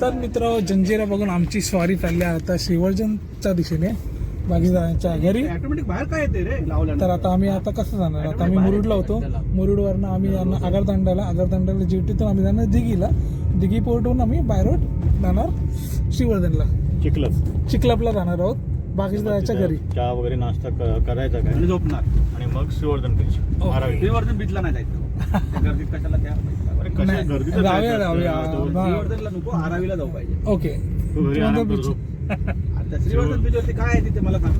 तर मित्र जंजिरा बघून आमची स्वारी चालली आहे आता श्रीवर्जनच्या दिशेने. बागीदारांच्या घरी. ऑटोमॅटिक बाहेर काय येते रे? लावलं तर आता आम्ही आता कसं जाणार? आता आम्ही मुरुडला होतो. मुरुडवरनं आम्ही जाणार आगरतांड्याला आगरतांड्याला जिटीतून आम्ही जाणार दिघीला. दिघी पोर्टहून आम्ही बायरोड जाणार श्रीवर्धनला चिखलच. चिखलापला जाणार आहोत. बागीदाराच्या घरी. चहा वगैरे नाश्ता करायचा काय? आणि झोपणार. आणि मग श्रीवर्धन बीच. श्रीवर्धन बीचला नाही जायचं. गर्दीत कशाला त्या? नाही, गर्दीत जाऊया, जायचं जाऊया. असतं. श्रीवर्धनला नको आरावीला जाऊ पाहिजे. ओके. आता श्रीवर्धन बीच वरती काय आहे तिथे मला सांग.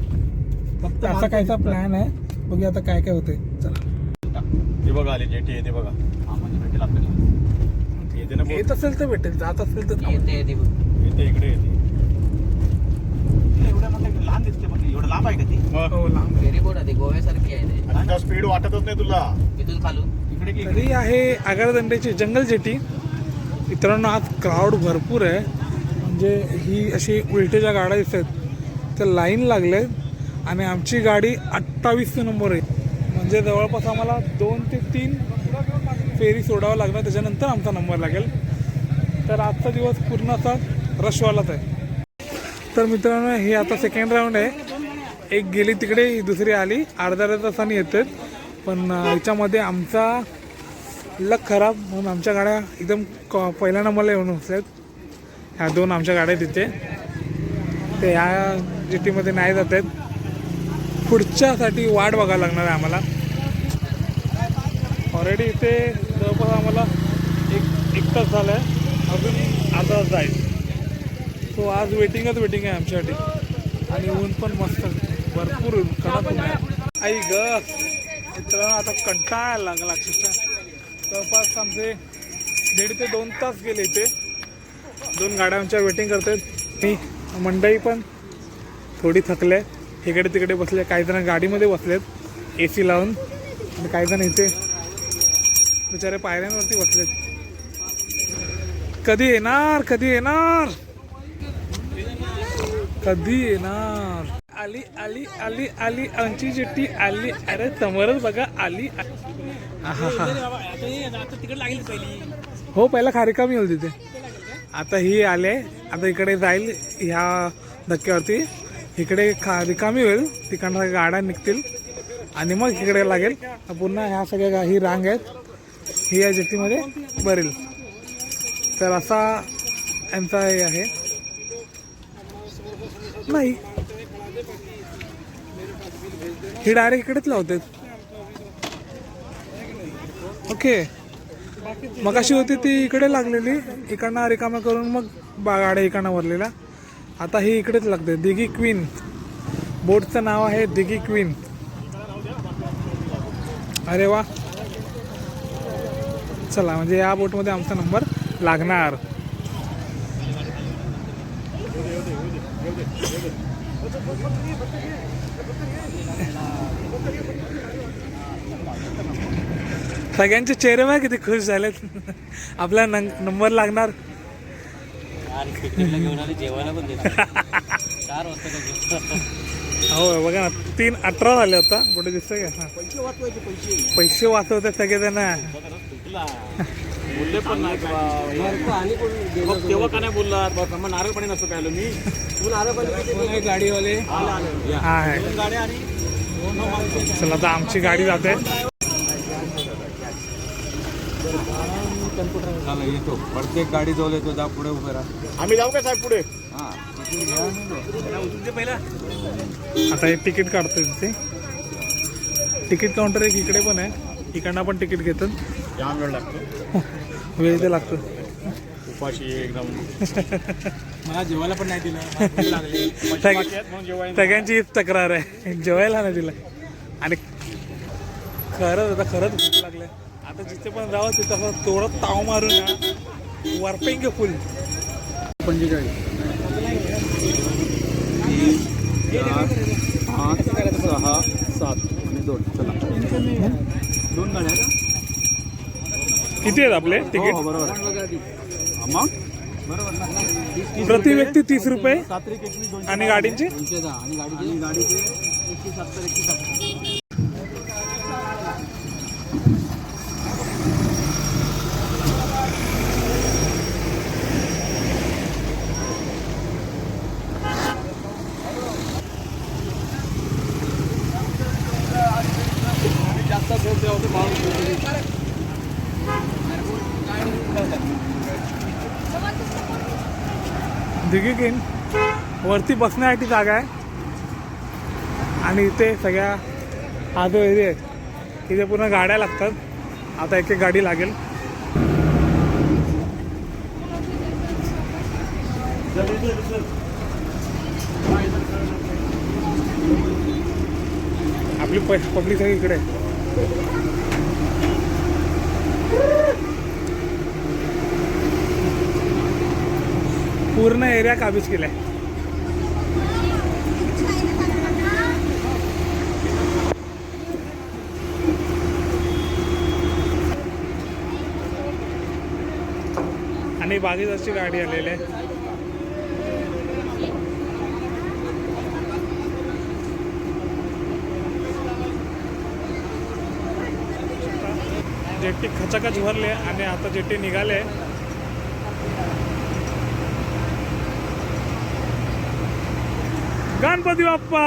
फक्त असा कायचा प्लॅन आहे. बघूया आता काय काय होते. चला. ते बघा आले जेटी येते बघा. म्हणजे भेटेल आपल्याला. येते ना बोट. येत असेल तर भेटेल जात असेल तर. येते इकडे येते. एवढं मोठं लहान दिसते पण एवढं लांब आहे का ती? मग. हो लांब फेरी बोट आहे गोव्यासारखी आहे ते. आणि त्या स्पीड वाटतच नाही तुला. इथून खालून. इकडे तरी आहे आगारदंड्याची जंगल जेटी. मित्रांनो आज क्राऊड भरपूर आहे. म्हणजे ही अशी उलटेच्या गाड्या दिसत आहेत तर लाईन लागले. आणि आमची गाडी अठ्ठावीस नंबर आहे. म्हणजे जवळपास आम्हाला दोन ते तीन फेरी सोडावं लागणार. त्याच्यानंतर आमचा नंबर लागेल. तर आजचा दिवस पूर्ण असा रशवालाच आहे. तर मित्रांनो हे आता सेकंड राऊंड आहे. एक गेली तिकडे दुसरी आली. अर्ध्या अर्ध्या तासाने येतात. पण याच्यामध्ये आमचा लक खराब म्हणून आमच्या गाड्या एकदम क- पहिल्या नंबरला येऊन असल्यात ह्या दोन आमच्या गाड्या तिथे ते ह्या जिटीमध्ये नाही जात आहेत. पुढच्यासाठी वाट बघायला लागणार आहे आम्हाला. ऑलरेडी इथे जवळपास आम्हाला एक एक तास झाला आहे. अजून अर्धा तास जाईल. सो आज वेटिंगच वेटिंग आहे आमच्यासाठी. आणि ऊन पण मस्त भरपूर कडक ऊन आहे. आई ग मित्रांनो आता कंटाळायला लागला. अक्षरशः जवळपास आमचे दीड ते दोन तास गेले इथे. दोन गाड्या आमच्या वेटिंग करतात मी मंडई पण थोडी थकले इकडे तिकडे बसले. काही जण गाडीमध्ये बसलेत ए सी लावून. आणि काही जण इथे बिचारे पायऱ्यांवरती बसलेत. कधी येणार? कधी येणार? कधी येणार? आली आली आली आली आमची जेट्टी आली. अरे समोरच बघा आली. हो. पहिला. खारिका मी होती तिथे. आता ही आले आता इकडे जाईल ह्या धक्क्यावरती. इकडे खा रिकामी होईल तिकडनं गाड्या निघतील. आणि मग इकडे लागेल. पुन्हा ह्या सगळ्या ही रांग आहेत. ही या जेटीमध्ये भरेल. तर असा यांचा हे आहे. नाही. ही डायरेक्ट इकडेच लावतात. ओके. मग अशी होती ती इकडे लागलेली. इकडनं रिकामा करून मग बा गाड्या इकडनं वरलेला आता ही इकडेच लागते. दिघी क्वीन. बोटचं नाव आहे दिघी क्वीन. अरे वा. चला म्हणजे या बोटमध्ये आमचा नंबर लागणार. सगळ्यांचे चेहरे बघा किती खुश झालेत. आपला नंबर लागणार? हो बघा ना तीन अठरा झाले आता. कुठे दिसतंय का? हा. पैसे वाचवायचे पैसे. पैसे वाचवतात सगळेजण. बोलले पण नाही का मग तेव्हा का नाही बोलला बा, मग नारळ पाणी नसतं प्यायलो मी. गाडीवाले? आलं, आलं. या. हा आहे. गाड्या आणि चला आता आमची गाडी जाते. झालं येतो. प्रत्येक गाडी जवळ येतो जा पुढे उभे राहा. आम्ही जाऊ का साहेब पुढे? आता हे तिकीट काढतोय तिथे. तिकीट काउंटर एक इकडे पण आहे. इकडनं पण तिकीट घेतात जाम वेळ लागतो. वेळ इथे लागतो. उपाशी एकदम मला जेवायला पण नाही दिलं. लागले. सग- सगळ्यांची हीच तक्रार आहे. जेवायला ना तिला आणि खरंच आता खरंच भूक आता जिथे पण जावं तिथं थोडं ताव मारून वरपेंगे फुल. पाच सहा सात आणि दोन चला दोन गाड्या किती आहेत आपले हो तिकीट? हो बरोबर अमाऊंट बरोबर ना प्रति व्यक्ती तीस रुपये आणि गाडींचे? आणि गाडीचे? दिघीकीन वरती बसण्यासाठी जागा आहे. आणि इथे सगळ्या हा जो एरिया आहे इथे पूर्ण गाड्या लागतात. आता एक एक गाडी लागेल. आपली पब्लिक सगळी इकडे पूर्ण एरिया काबीज केलाय. आणि बागेदारची गाडी आलेली आहे. जेट्टी खचाखच भरले आणि आता जेट्टी निघाले. गणपती बाप्पा!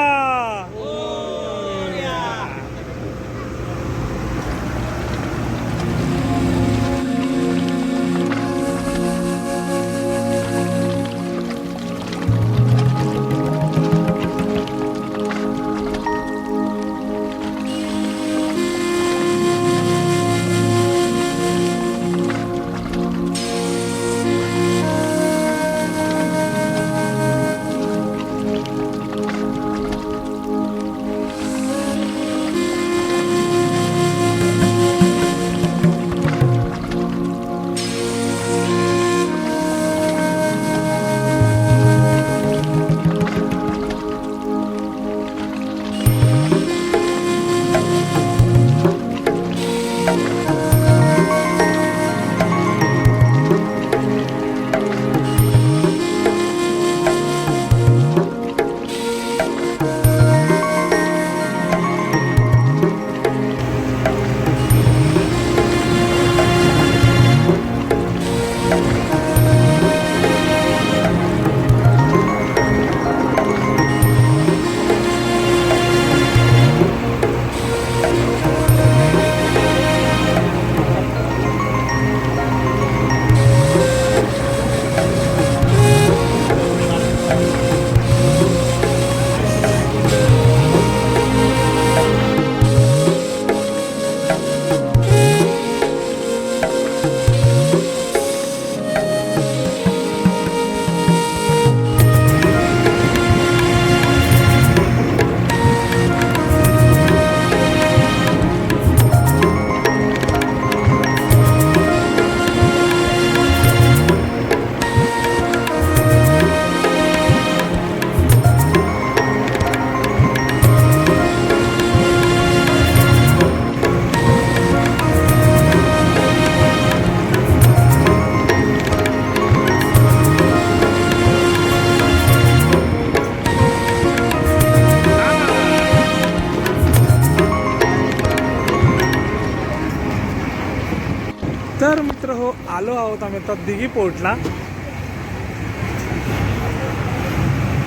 आम्ही आता दिघी पोर्टला.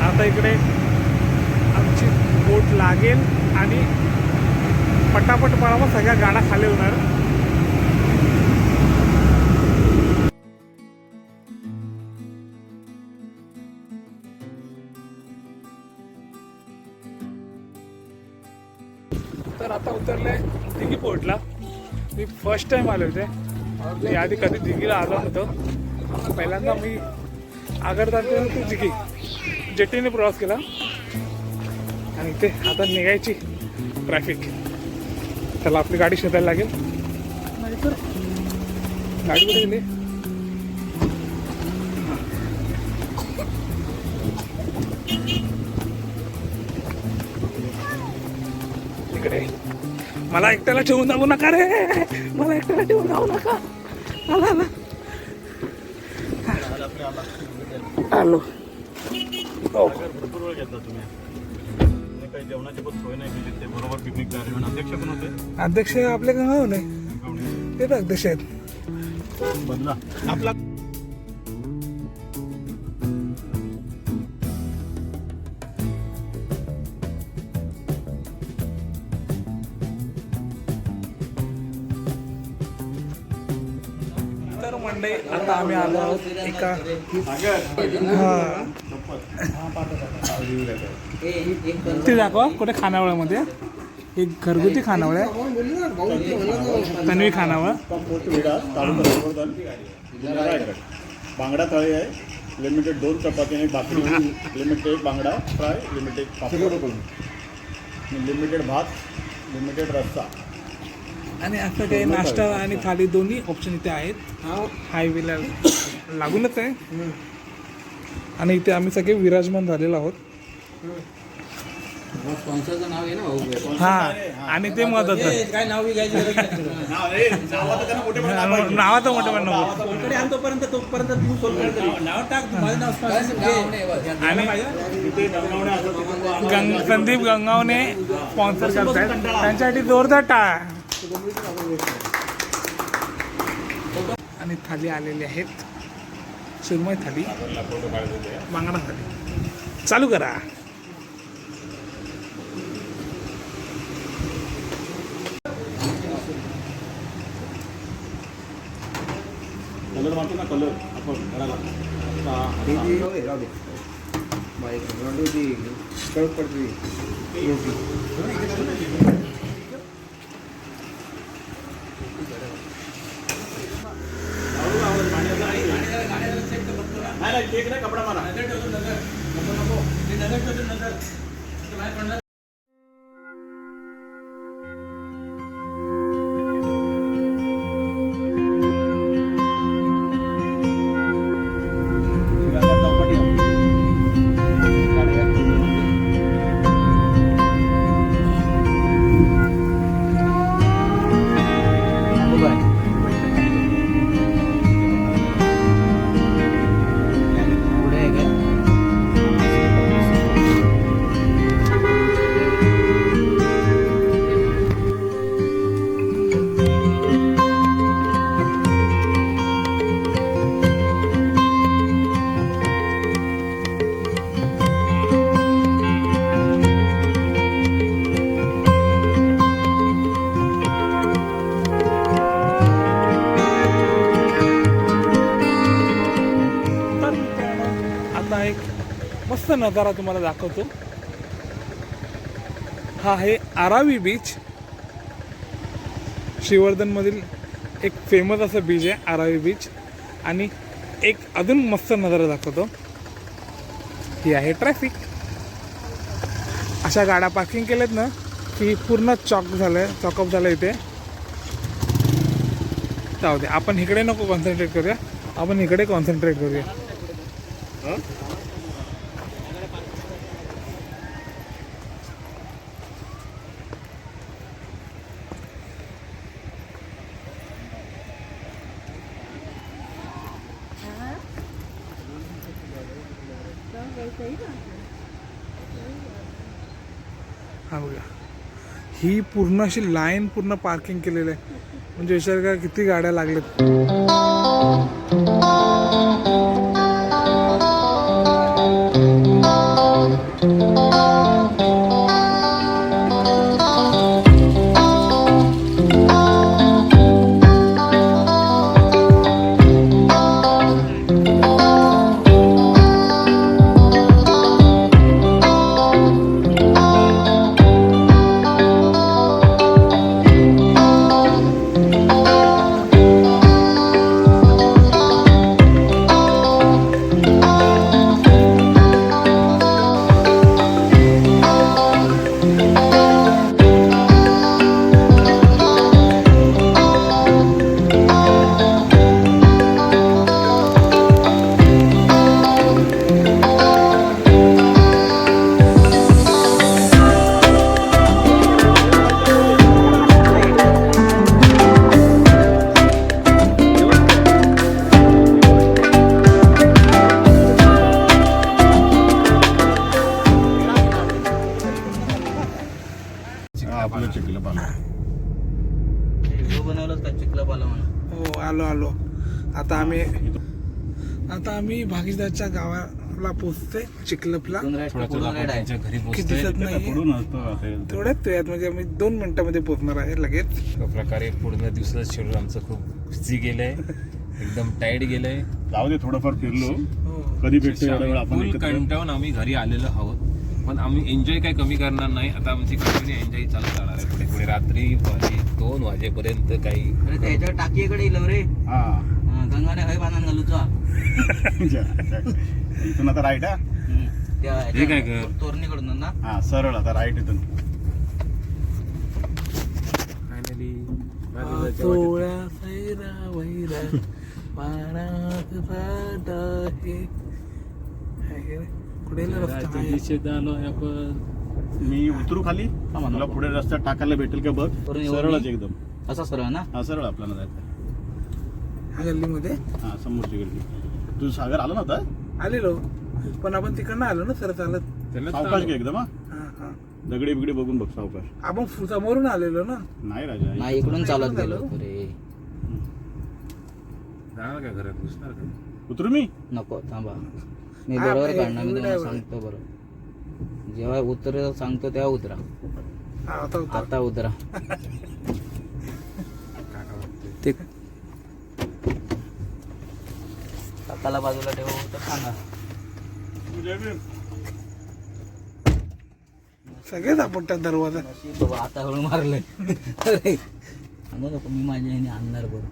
आता इकडे आमची बोट लागेल आणि पटापट पळावं सगळ्या गाड्या खाली होणार. तर आता उतरले दिघी पोर्टला. मी फर्स्ट टाइम आले होते मी आधी कधी दिघीला आलो नव्हतो. पहिल्यांदा मी आगरताल ते दिघी. जेटीने प्रवास केला. आणि इथे आता निघायची ट्रॅफिक त्याला आपली गाडी शोधायला लागेल. गाडी कुठे गेली. मला एकट्याला ठेवून जाऊ नका रे. मला एकट्याला ठेवून जाऊ नका. आला आला. आलो. भरपूर वेळ घेतला तुम्ही आणि काही जेवणाची पण सोय नाही केली ते बरोबर पिकनिक कार्यक्रम अध्यक्ष पण होते अध्यक्ष आपले का नाही ते तर अध्यक्ष आहेत. बदला. आपला आता आम्ही आलो आहोत एका ते दाखवा कुठे खानावळ्यामध्ये. एक घरगुती खानावळ आहे. तन्वी खानावळ. बांगडा थाळी आहे. लिमिटेड दोन चपाती आणि भाकरी. लिमिटेड बांगडा फ्राय लिमिटेड लिमिटेड भात लिमिटेड रस्सा. आणि असं काही नाश्ता आणि थाली दोन्ही ऑप्शन इथे आहेत. हायवेला लागूनच आहे. आणि इथे आम्ही सगळे विराजमान झालेलो आहोत. स्पॉन्सरचं नाव आहे ना भाऊ? हा आणि ते महत्वाचं काय नाव बी घ्यायची गरज नाही नावाचं मोठं पण नको. कोणकडे तोपर्यंत तू सोड नाव टाक माझं नाव sponsor आणि गंग संदीप गंगावने स्पॉन्सर करतायत. त्यांच्यासाठी जोरदार टाळा. आणि थाली आलेली आहेत. सुरमई थाली बांगडा थाली. चालू करा. कलर मारतो ना कलर. आपण घराला. नाही नजारा तुम्हाला दाखवतो. हा आहे आरावी बीच श्रीवर्धनमधील एक फेमस असं बीच आहे आरावी बीच आणि एक अजून मस्त नजारा दाखवतो. ही आहे ट्रॅफिक अशा गाड्या पार्किंग केल्यात ना की पूर्ण चॉक झालंय चॉकअप झालं इथे. जाऊ दे आपण इकडे नको कॉन्सन्ट्रेट करूया. आपण इकडे कॉन्सन्ट्रेट करूया हा बघा ही पूर्ण अशी लाईन पूर्ण पार्किंग केलेलं आहे. म्हणजे विचार करा किती गाड्या लागल्यात. आता आम्ही आता आम्ही भागीदारच्या गावाला पोचतोय चिखलपला. की दिसत नाही? तेवढ्यात वेळात म्हणजे आम्ही दोन मिनिटामध्ये पोचणार आहे लगेच. अशा प्रकारे पूर्ण दिवसाचं शेड्यूल आमचं खूप बिझी गेलं आहे एकदम टाईट गेलंय. जाऊ दे थोडंफार फिरलो. हो. कधी भेटतो एवढा वेळ आपण फुल एकत्र? कंटाळून आम्ही घरी आलेलो आहोत. पण आम्ही एन्जॉय काय कमी करणार नाही. आता आमची कंटिन्यू एन्जॉय चालू राहणार आहे. पुढे पुढे रात्री दोन वाजेपर्यंत काही टाकीकडे रे हा हा, गंगाने हय बांधून घालूचा इथून आता राईट हा? त्या हे काय कर? तोरणीकडून ना? हा सरळ आता राईट इथून. फायनली पातोळ्या सैरा वैरा पाण्यात साठ आहे. आहे रे. कुठे रस्ता? आहे? दिशेत आलोय आपण. मी उतरू खाली. मला पुढे रस्त्यात टाकायला भेटेल का बघ? सरळच? एकदम. असा सरळ ना? हा सरळ आपल्याला जायचं ह्या गल्लीमध्ये. हा समोरची गर्दी तू सागर आला ना आता आलेलो. पण आपण तिकडनं आलो ना सर चालत. सावकाश घे एकदम हा. हा हा. दगडी बिगडी बघून बघ सावकाश. आपण फु- समोरून आलेलो ना. नाही राजा नाही इकडून चालत गेलो. झालं? रे जाणार का घरात? घुसणार का? उतरू मी? नको थांबा. मी हा, बरोबर काढणार मी तुम्हाला. सांगतो बरोबर जेव्हा उतर सांगतो तेव्हा उतरा. हा, आता होता आता उतरा. काकाला बाजूला ठेवू तर सांगा सगळेच आपण त्या दरवाजा नशीब बाबा आता हळू मारलंय. अरे सांगू नको मी माझ्या ह्याने आणणार बरं.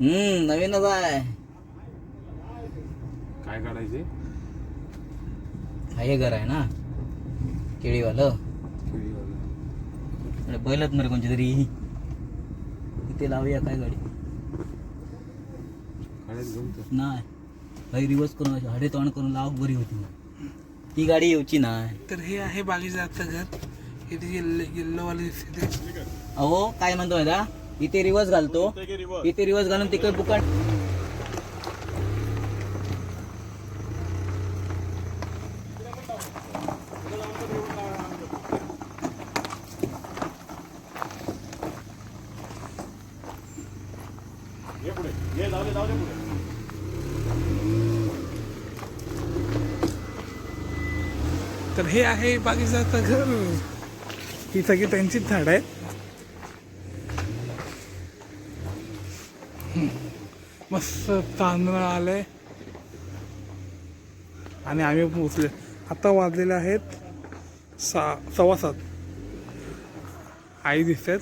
हम्म नवीनच आहे. काय काढायचे हा हे घर आहे ना केळीवालं. अरे बैलच मरे कोणची तरी. इथे लावूया काय गाडी. नाही. काही रिवर्स करून हाडे तोंड करून लाव बरी होती ती गाडी येऊची नाही. तर हे आहे बागेचं आता घर. ते. अहो काय म्हणतो माहिती? इथे रिवर्स घालतो. इथे रिवर्स घालून तिकडे बुकाट ये पुढे ये जाऊ दे जाऊ दे पुढे तर हे आहे बागेचं घर ही सगळी त्यांचीच झाड आहेत. मस्त तांदूळ आले. आणि आम्ही पोचले आता वाजलेले आहेत सा सव्वा सात. आई दिसतात.